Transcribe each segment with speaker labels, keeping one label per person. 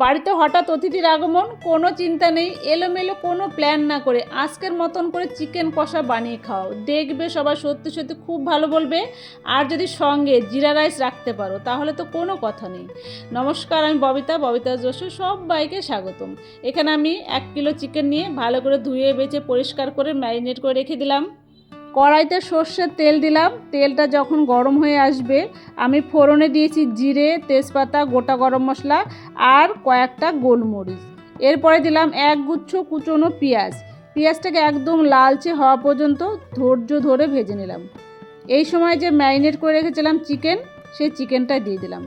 Speaker 1: বাড়িতে হঠাৎ অতিথির আগমন, কোনো চিন্তা নেই, এলোমেলো কোনো প্ল্যান না করে আজকের মতন করে চিকেন কষা বানিয়ে খাও। দেখবে সবাই সত্যি সত্যি খুব ভালো বলবে। আর যদি সঙ্গে জিরা রাইস রাখতে পারো, তাহলে তো কোনো কথা নেই। নমস্কার, আমি ববিতা ববিতা যশু সবাইকে স্বাগতম। এখানে আমি এক কিলো চিকেন নিয়ে ভালো করে ধুয়ে বেছে পরিষ্কার করে ম্যারিনেট করে রেখে দিলাম। কড়াইতে সর্ষের তেল দিলাম। তেলটা যখন গরম হয়ে আসবে, আমি ফোড়নে দিয়েছি জিরে, তেজপাতা, গোটা গরম মশলা আর কয়েকটা গোলমরিচ। এরপরে দিলাম এক গুচ্ছ কুচনো পেঁয়াজ। পেঁয়াজটাকে একদম লালচে হওয়া পর্যন্ত ধৈর্য ধরে ভেজে নিলাম। এই সময় যে ম্যারিনেট করে রেখেছিলাম চিকেন, সেই চিকেনটা দিয়ে দিলাম।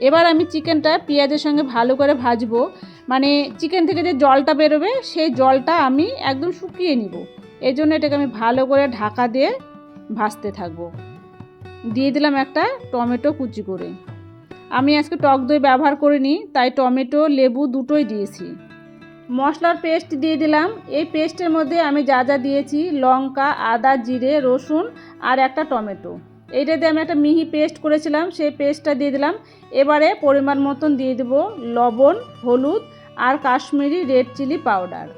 Speaker 1: এবার আমি চিকেনটা পেঁয়াজের সঙ্গে ভালো করে ভাজবো। মানে চিকেন থেকে যে জলটা বেরোবে, সেই জলটা আমি একদম শুকিয়ে নিব। এই জন্য এটাকে আমি ভালো করে ঢাকা দিয়ে ভাজতে থাকব। দিয়ে দিলাম একটা টমেটো কুচি করে। আমি আজকে টক দই ব্যবহার করিনি, তাই টমেটো, লেবু দুটোই দিয়েছি। মশলার পেস্ট দিয়ে দিলাম। এই পেস্টের মধ্যে আমি যা যা দিয়েছি, লঙ্কা, আদা, জিরে, রসুন আর একটা টমেটো। এইটা দিয়ে আমি একটা মিহি পেস্ট করেছিলাম, সেই পেস্টটা দিয়ে দিলাম। এবারে পরিমাণ মতন দিয়ে দেবো লবণ, হলুদ আর কাশ্মীরি রেড চিলি পাউডার।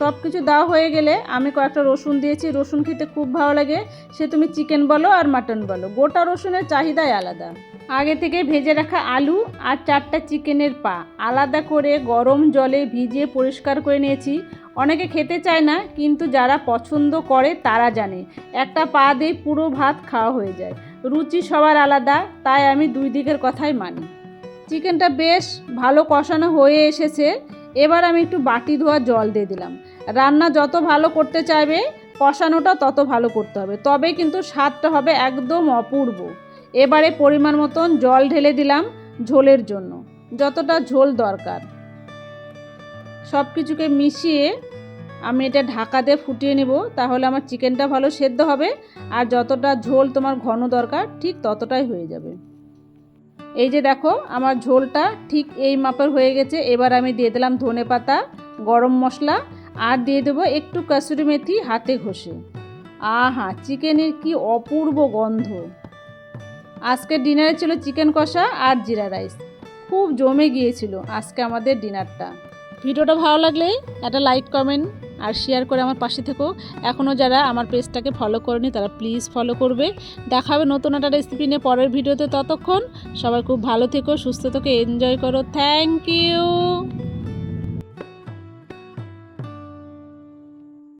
Speaker 1: সব কিছু দেওয়া হয়ে গেলে আমি কয়েকটা রসুন দিয়েছি। রসুন খেতে খুব ভালো লাগে। সে তুমি চিকেন বলো আর মাটন বলো। গোটা রসুনের চাহিদাই আলাদা। আগে থেকে ভেজে রাখা আলু আর চারটা চিকেনের পা আলাদা করে গরম জলে ভিজিয়ে পরিষ্কার করে নিয়েছি। অনেকে খেতে চায় না, কিন্তু যারা পছন্দ করে তারা জানে। একটা পা দিয়ে পুরো ভাত খাওয়া হয়ে যায়। রুচি সবার আলাদা, তাই আমি দুই দিকের কথাই মানি। চিকেনটা বেশ ভালো কষানো হয়ে এসেছে। এবার আমি একটু বাটি ধোয়া জল দিয়ে দিলাম। রান্না যত ভালো করতে চাইবে, কষানোটা তত ভালো করতে হবে। তবে কিন্তু স্বাদটা হবে একদম অপূর্ব। এবারে পরিমাণ মতন জল ঢেলে দিলাম ঝোলের জন্য। যতটা ঝোল দরকার। সব কিছুকে মিশিয়ে আমি এটা ঢাকা দিয়ে ফুটিয়ে নেব, তাহলে আমার চিকেনটা ভালো সেদ্ধ হবে। আর যতটা ঝোল তোমার ঘন দরকার, ঠিক ততটাই হয়ে যাবে। এই যে দেখো, আমার ঝোলটা ঠিক এই মাপের হয়ে গেছে। এবার আমি দিয়ে দিলাম ধনে পাতা, গরম মশলা, আর দিয়ে দেবো একটু কাসুরি মেথি, হাতে ঘষে। আহা, চিকেনের কি অপূর্ব গন্ধ। আজকে ডিনারে ছিল চিকেন কষা আর জিরা রাইস। খুব জমে গিয়েছিল আজকে আমাদের ডিনারটা। ভিডিওটা ভালো লাগলে একটা লাইক, কমেন্ট আর শেয়ার করে আমার পাশে থেকো। এখনও যারা আমার পেজটাকে ফলো করেনি, তারা প্লিজ ফলো করবে। দেখা হবে নতুন একটা রেসিপি নিয়ে পরের ভিডিওতে ততক্ষণ সবাই খুব ভালো থেকো, সুস্থ থেকো এনজয় করো। Thank you